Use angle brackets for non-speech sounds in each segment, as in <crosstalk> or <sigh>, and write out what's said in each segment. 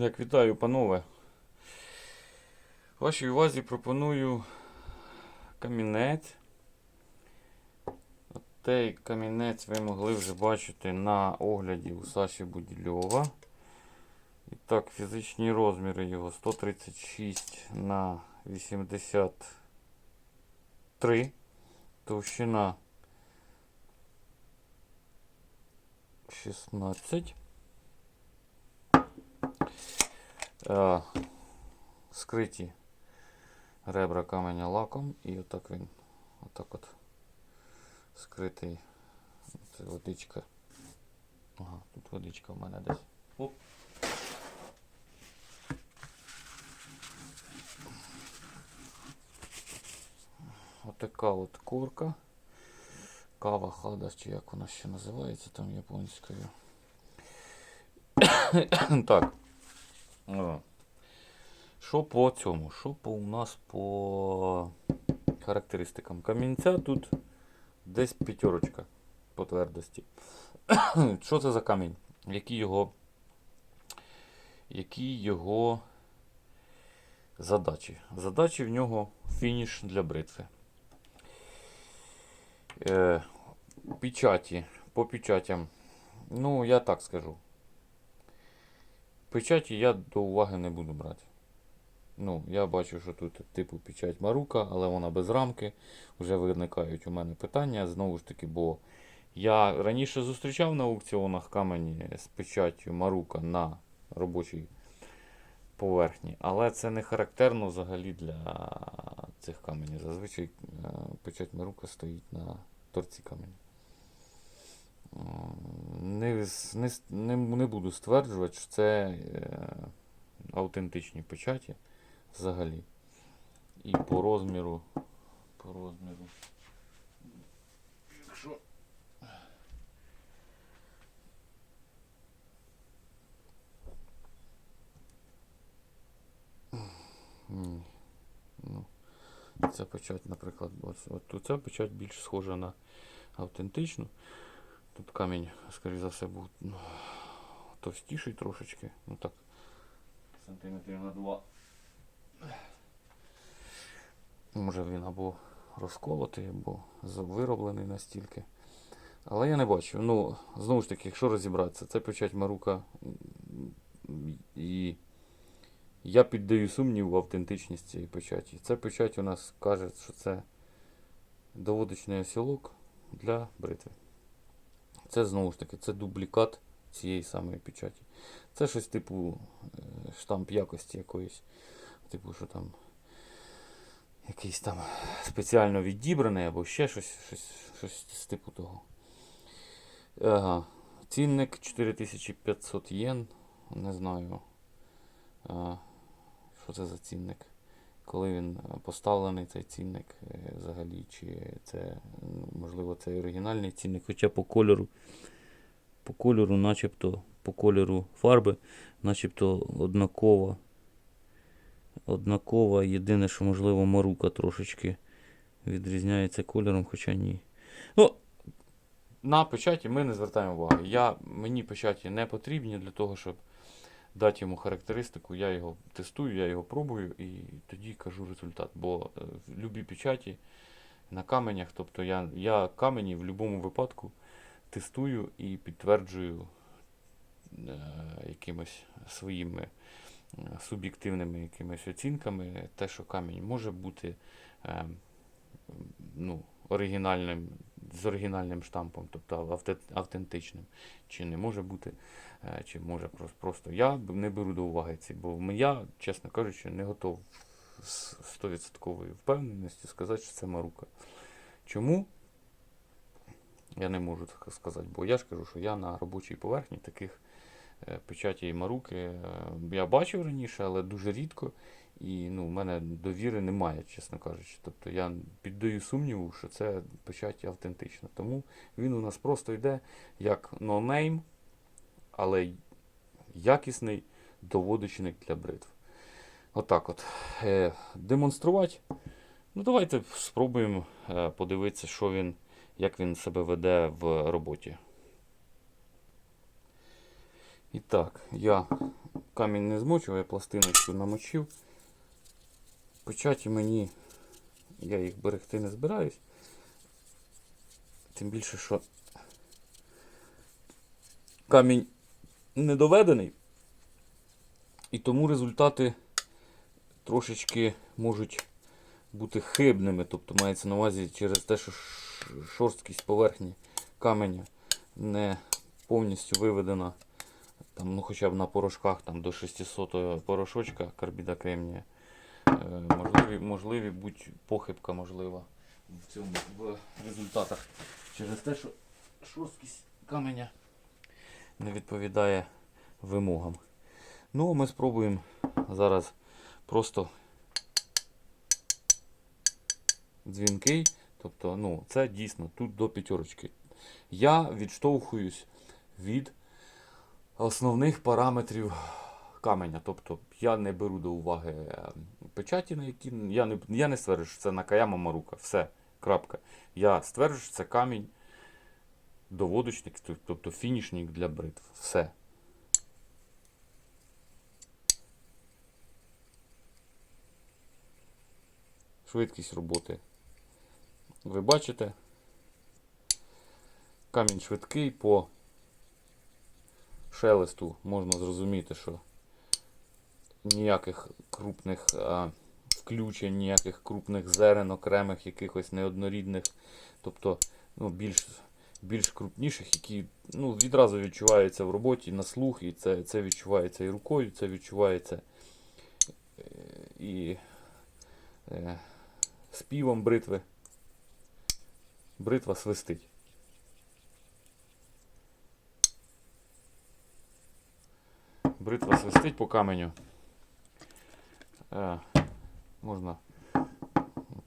Так, вітаю, панове. Вашій увазі пропоную камінець. Цей камінець ви могли вже бачити на огляді у Саші Будільова. І так, фізичні розміри його 136 на 83. Товщина 16. Е, скриті ребра каменя лаком і отак він отак от скритий. Це водичка. Ага, тут водичка в мене десь. Оп. Отака от курка. Кава хадас, чи як вона ще називається там японською. <coughs> так. О. Що по цьому? Що по у нас по характеристикам? Камінця тут десь п'ятерочка по твердості. <coughs> Що це за камінь? Які його, які його задачі? Задачі в нього фініш для бритви. Е, печаті, по печатям. Ну, я так скажу. Печаті я до уваги не буду брати. Ну, я бачу, що тут типу печать Марука, але вона без рамки. Вже виникають у мене питання. Знову ж таки, бо я раніше зустрічав на аукціонах камені з печаттю Марука на робочій поверхні, але це не характерно взагалі для цих каменів. Зазвичай е, печать Марука стоїть на торці каменя. Не, не, не буду стверджувати, що це е, автентичні печаті взагалі. І по розміру. По розміру. Якщо. Ні. Ну, ця печать, наприклад, ось, от ця печать більш схожа на автентичну. Тут камінь, скоріше за все, був ну, товстіший трошечки. Ну так, сантиметрів на два. Може він або розколотий, або вироблений настільки. Але я не бачу. Ну, знову ж таки, якщо розібратися, це печать Марука. І я піддаю сумнів в автентичність цієї печаті. Ця печать у нас каже, що це доводочний осілок для бритви. Це знову ж таки це дублікат цієї самої печаті. Це щось типу е, штамп якості якоїсь. Типу, що там якийсь там спеціально відібраний або ще щось, щось, щось з типу того. Ага. Цінник 4500 єн. Не знаю. А, що це за цінник? Коли він е, поставлений цей цінник е, взагалі, чи це, можливо, це оригінальний цінник, хоча по кольору, по кольору, начебто, по кольору фарби, начебто однакова. Однакова, єдине, що, можливо, марука трошечки відрізняється кольором, хоча ні. Ну, на печаті ми не звертаємо уваги. Я, мені печаті не потрібні для того, щоб дати йому характеристику. Я його тестую, я його пробую і тоді кажу результат. Бо е, в любій печаті на каменях, тобто я, я камені в будь-якому випадку тестую і підтверджую е, якимось своїми е, суб'єктивними якимись оцінками, те, що камінь може бути е, ну, оригінальним, з оригінальним штампом, тобто автентичним, чи не може бути, е, чи може просто. Я не беру до уваги ці, бо я, чесно кажучи, не готов з 100% впевненості сказати, що це Марука. Чому? Я не можу так сказати, бо я ж кажу, що я на робочій поверхні таких е, печаті маруки е, я бачив раніше, але дуже рідко. І ну, в мене довіри немає, чесно кажучи. Тобто я піддаю сумніву, що це печать автентична. Тому він у нас просто йде як нонейм, але якісний доводочник для бритв. Отак от. Е, демонструвати. Ну, давайте спробуємо е, подивитися, що він, як він себе веде в роботі. І так, я камінь не змочив, я пластиночку намочив. Печаті мені, я їх берегти не збираюсь. Тим більше, що камінь не доведений. І тому результати трошечки можуть бути хибними. Тобто мається на увазі через те, що шорсткість поверхні каменя не повністю виведена. Там, ну, хоча б на порошках там, до 600 порошочка карбіда кремнія. Е, можливі, можливі будь похибка можлива в цьому в результатах. Через те, що шорсткість каменя не відповідає вимогам. Ну, ми спробуємо зараз просто дзвінкий. Тобто, ну, це дійсно тут до п'ятерочки. Я відштовхуюсь від основних параметрів каменя. Тобто я не беру до уваги е, печаті, на які я не, я не стверджую, що це Накаяма Марука. Все, крапка. Я стверджую, що це камінь доводочник, тобто фінішник для бритв. Все. Швидкість роботи. Ви бачите? Камінь швидкий по шелесту можна зрозуміти, що ніяких крупних а, включень, ніяких крупних зерен, окремих, якихось неоднорідних, тобто ну, більш, більш крупніших, які ну, відразу відчуваються в роботі на слух, і це, це відчувається і рукою, це відчувається е, і е, співом бритви. Бритва свистить. Бритва свистить по каменю. Е, можна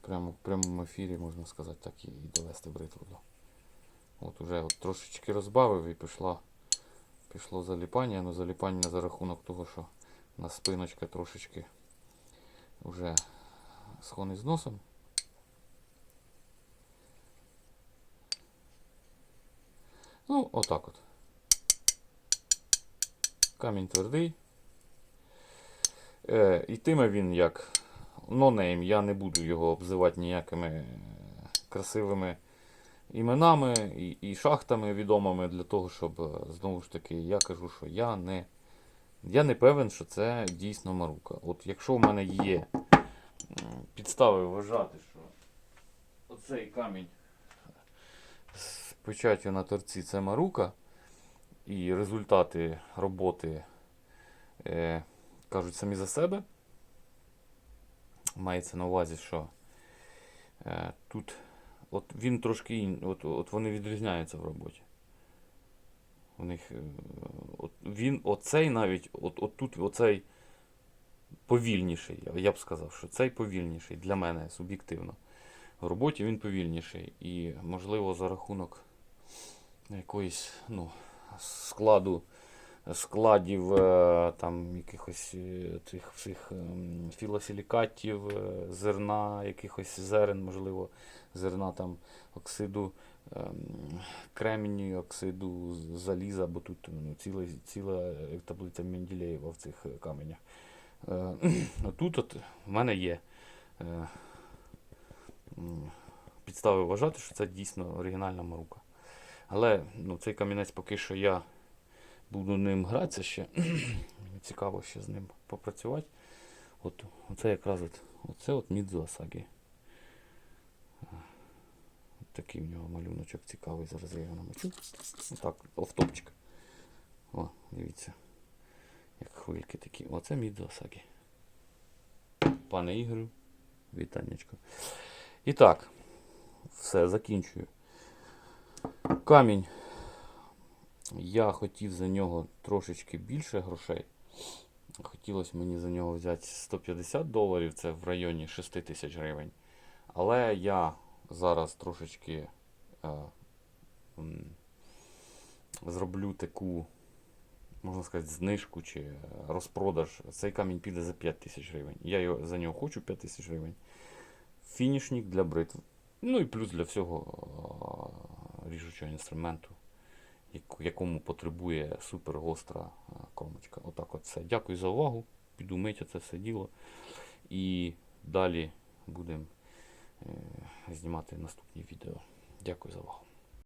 прямо в прямому ефірі, можна сказати, так і довести бритву до. От уже от трошечки розбавив і пішло, пішло заліпання. Ну заліпання за рахунок того, що у нас спиночка трошечки вже схонить з носом. Ну, отак от. Камінь твердий. Е, йтиме він як нонейм. Я не буду його обзивати ніякими е, красивими іменами і, і шахтами відомими для того, щоб е, знову ж таки я кажу, що я не, я не певен, що це дійсно марука. От якщо в мене є підстави вважати, що оцей камінь печаттю на торці це марука, і результати роботи е, кажуть самі за себе. Мається на увазі, що е, тут от він трошки от, от вони відрізняються в роботі. У них, е, от він, оцей навіть, от, от тут оцей повільніший, я б сказав, що цей повільніший для мене суб'єктивно. В роботі він повільніший. І, можливо, за рахунок якоїсь ну, складу, складів е, там якихось е, цих всіх ем, філосилікатів, е, зерна, якихось зерен, можливо, зерна там оксиду ем, кремнію, оксиду заліза, бо тут ну, ціла, ціла таблиця Менделєєва в цих каменях. А <clears throat> тут от в мене є підстави вважати, що це дійсно оригінальна марука. Але ну, цей камінець поки що я буду ним гратися ще. <clears throat> Цікаво ще з ним попрацювати. От, оце якраз от, оце от Мідзу. От такий в нього малюночок цікавий. Зараз я його намочу. Отак, офтопчик. О, дивіться. Як хвильки такі. Оце Мідзу. Пане Ігорю, вітаннячко. І так, все, закінчую. Камінь. Я хотів за нього трошечки більше грошей. Хотілося мені за нього взяти 150 доларів, це в районі 6 тисяч гривень. Але я зараз трошечки е, м, зроблю таку, можна сказати, знижку чи е, розпродаж. Цей камінь піде за 5 тисяч гривень. Я його, за нього хочу 5 тисяч гривень. Фінішник для бритв. Ну і плюс для всього е, ріжучого інструменту. якому потребує супер гостра е, кромочка. Отак от все. Дякую за увагу. Піду мити це все діло. І далі будемо е, знімати наступні відео. Дякую за увагу.